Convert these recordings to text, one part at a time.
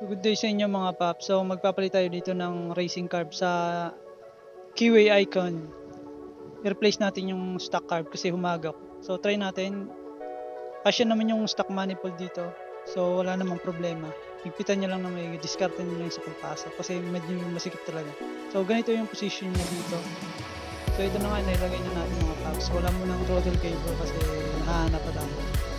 So good day sa inyo mga paps. So magpapalit tayo dito ng racing carb sa keyway icon. I-replace natin yung stock carb kasi humagak. So try natin. Kasya naman yung stock manifold dito. So wala namang problema. Higpitan nyo lang na may discard nyo lang sa pagpasok kasi medyo masikip talaga. So ganito yung position niya dito. So ito na nga nilagay na natin mga paps. Wala mo ng throttle cable kasi nahanap pa tayo.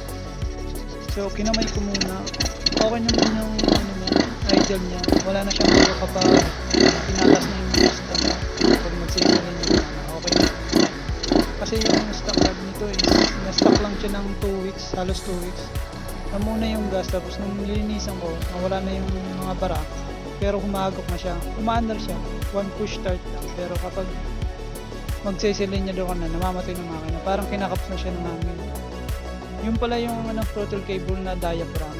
So kinamay ko muna. Okay naman yung ano niya, idle niya. Wala na siyang bago kapag tinatas na yung gusto niya. Pag mag-signal niya, okay na. Kasi yung stock card nito is na-stock lang siya ng 2 weeks, halos 2 weeks. Namuna yung gas tapos nung lilinisan ko, nawala na yung mga bara. Pero humagok na siya. Umaandar siya. One push start lang. Pero kapag magsisilin niya doon na, namamatay ng makina. Parang kinakaps na siya ng hangin. Yung pala yung ano, throttle cable na diaphragm.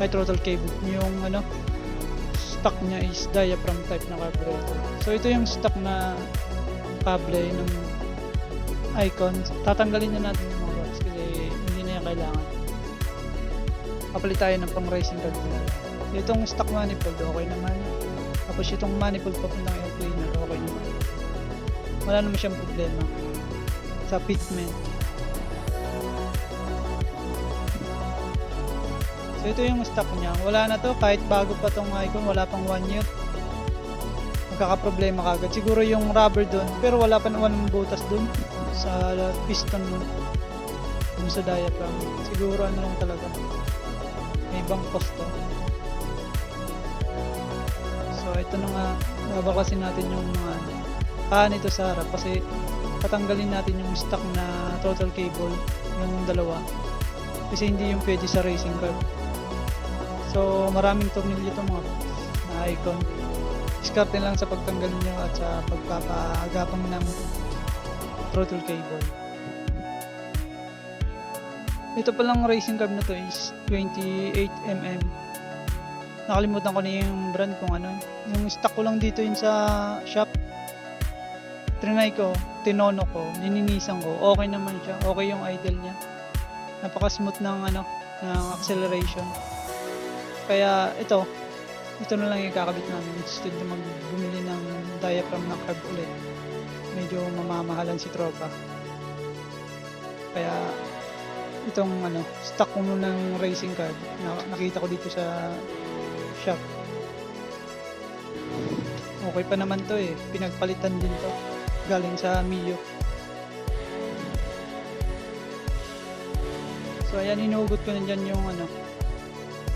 Ay, throttle cable. Yung ano, stock niya is diaphragm type na carburetor. So ito yung stock na kable ng icon. Tatanggalin na natin yung mga rods kasi hindi na yan kailangan. Kapalit tayo ng pang racing card na. Itong stock manifold, okay naman. Tapos itong manifold papuntang air cleaner, okay naman. Wala naman siyang problema sa fitment. So ito yung stock niya. Wala na to kahit bago pa tong icon, wala pang 1 year. Magkakaproblema kagad. Siguro yung rubber doon, pero wala pa naman butas doon sa piston. Dun sa diaphragm. Siguro ano lang talaga. May ibang kosto. So ito na nga, babakasin natin yung mga paan ito sa harap kasi patanggalin natin yung stock na total cable, yung dalawa. Kasi hindi yung pwede sa racing car. So maraming tornilyo ito mga na icon. Diskarte lang sa pagtanggal nyo at sa pagpapaagapang ng throttle cable. Ito palang racing carb na to is 28mm. Nakalimutan ko na yung brand kung ano. Yung stock ko lang dito yun sa shop. Trinay ko, tinono ko, nininisan ko. Okay naman siya. Okay yung idle niya. Napaka-smooth ng ano, ng acceleration. Kaya ito, ito na lang yung kakabit namin instead na magbumili ng diaphragm na carb ulit. Medyo mamamahalan si tropa. Kaya itong ano, stock ko muna ng racing card na nakita ko dito sa shop. Okay pa naman to eh. Pinagpalitan din to. Galing sa Mio. So ayan, inugot ko na dyan yung ano,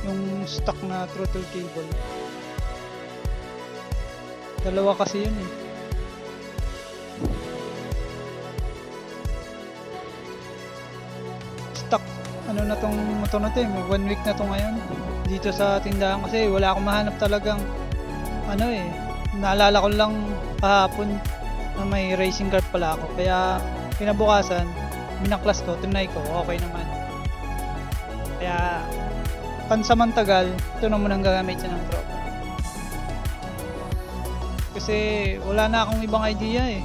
yung stock na throttle cable. Dalawa kasi yun eh. Stock, ano na tong motor na to eh, one week na to ngayon. Dito sa tindahan kasi wala akong mahanap talagang ano eh, naalala ko lang kahapon na may racing card pala ako. Kaya kinabukasan, minaklas ko, tinry ko, okay naman. Kaya pansamantagal, ito na munang gagamit siya ng tropa. Kasi wala na akong ibang idea eh.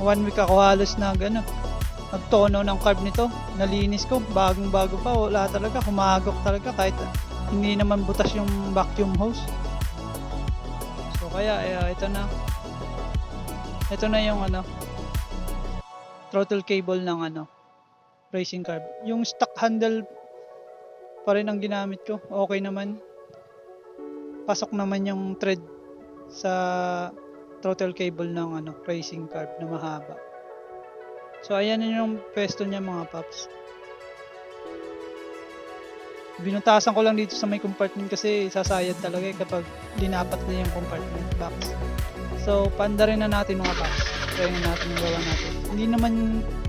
One week ako halos na gano. Nagtono ng carb nito. Nalinis ko. Bagong bago pa. Wala talaga. Humagok talaga kahit hindi naman butas yung vacuum hose. So kaya eh, ito na. Ito na yung ano throttle cable ng ano racing carb. Yung stock handle pa rin ang ginamit ko. Okay naman. Pasok naman yung thread sa throttle cable ng ano racing carb na mahaba. So ayan yun yung pwesto niya mga paps. Binutasan ko lang dito sa may compartment kasi sasayad talaga eh kapag dinapat na yung compartment box. So panda rin na natin mga paps. Try na natin yung gawa natin. Hindi naman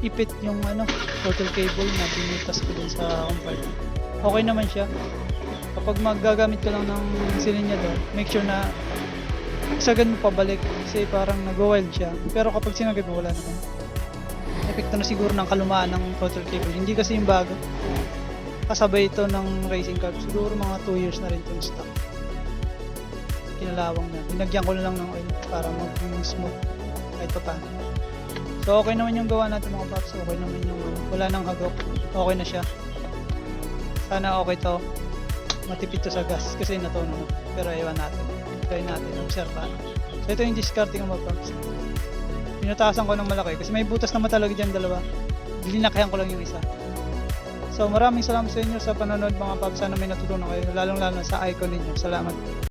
ipit yung ano throttle cable na binutas ko dun sa compartment. Okay naman siya. Kapag magagamit ka lang ng silinyador, make sure na sagad mo pabalik kasi parang nag-wild siya. Pero kapag sinagad mo, wala naman. Epekto na siguro ng kalumaan ng throttle cable. Hindi kasi yung bago. Kasabay ito ng racing car. Siguro mga 2 years na rin itong stock. Kinalawang na. Binagyan ko na lang ng oil para maging kahit pa. So okay naman yung gawa natin mga paps. Okay naman yung ano, wala nang hagok. Okay na siya. Sana okay to. Matipid to sa gas kasi natunog. Pero iwan natin. Try natin. Obserbahan. So ito yung discarding mo paps. Pinutasan ko ng malaki kasi may butas naman talaga dyan dalawa. Linakayan ko lang yung isa. So maraming salamat sa inyo sa panonood mga paps. Sana may natutunan kayo. Lalong lalo sa icon ninyo. Salamat.